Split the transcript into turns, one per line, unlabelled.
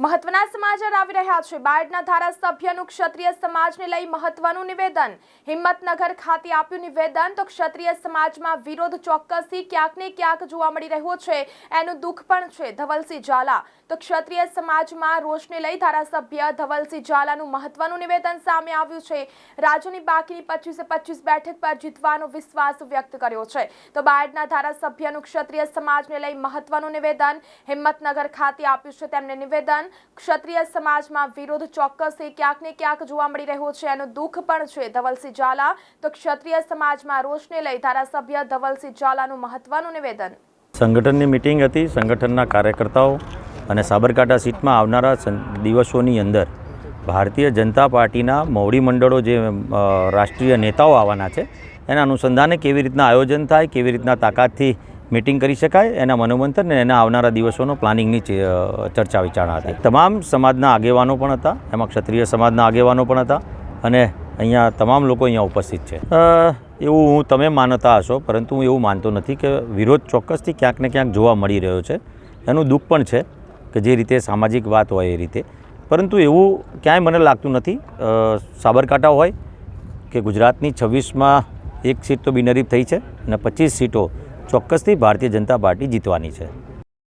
મહત્વના સમાચાર આવી રહ્યા છે. બાયડના ધારાસભ્યનું ક્ષત્રિય સમાજને લઈ મહત્વનું નિવેદન. હિંમતનગર ખાતે આપ્યું નિવેદન તો ક્ષત્રિય સમાજમાં વિરોધ ચોક્કસથી ક્યાંક ને ક્યાંક જોવા મળી રહ્યો છે. એનું દુઃખ પણ છે. ધવલસિંહ ઝાલા તો ક્ષત્રિય સમાજમાં રોષને લઈ ધારાસભ્ય ધવલસિંહ ઝાલાનું મહત્વનું નિવેદન સામે આવ્યું છે. રાજ્યની બાકીની પચીસે પચીસ બેઠક પર જીતવાનો વિશ્વાસ વ્યક્ત કર્યો છે. તો બાયડના ધારાસભ્યનું ક્ષત્રિય સમાજને લઈ મહત્વનું નિવેદન હિંમતનગર ખાતે આપ્યું છે. તેમને નિવેદન ક્ષત્રિય સમાજમાં વિરોધ ચોક્કસ ક્યાંક ને ક્યાંક જોવા મળી રહ્યો છે એનું દુઃખ પણ છે ધવલસિંહ ઝાલા. તો ક્ષત્રિય સમાજમાં રોષને લઈ ધારાસભ્ય ધવલસિંહ ઝાલાનું મહત્વનું નિવેદન.
સંગઠનની મિટિંગ હતી સંગઠનના કાર્યકર્તાઓ અને સાબરકાંઠા સીટમાં આવનારા દિવસોની અંદર ભારતીય જનતા પાર્ટીના મોવડી મંડળો જે રાષ્ટ્રીય નેતાઓ આવવાના છે, એના અનુસંધાને કેવી રીતના આયોજન થાય, કેવી રીતના તાકાતથી મિટિંગ કરી શકાય, એના મનોમંથન અને એના આવનારા દિવસોનો પ્લાનિંગની ચર્ચા વિચારણા હતી. તમામ સમાજના આગેવાનો પણ હતા, એમાં ક્ષત્રિય સમાજના આગેવાનો પણ હતા અને અહીંયા તમામ લોકો અહીંયા ઉપસ્થિત છે. એવું હું, તમે માનતા હશો, પરંતુ હું એવું માનતો નથી કે વિરોધ ચોક્કસથી ક્યાંક ને ક્યાંક જોવા મળી રહ્યો છે. એનું દુઃખ પણ છે કે જે રીતે સામાજિક વાત હોય એ રીતે. પરંતુ એવું ક્યાંય મને લાગતું નથી સાબરકાંઠા હોય કે ગુજરાતની છવ્વીસમાં એક સીટ તો બિનરીફ થઈ છે અને પચીસ સીટો ચોક્કસથી ભારતીય જનતા પાર્ટી જીતવાની છે.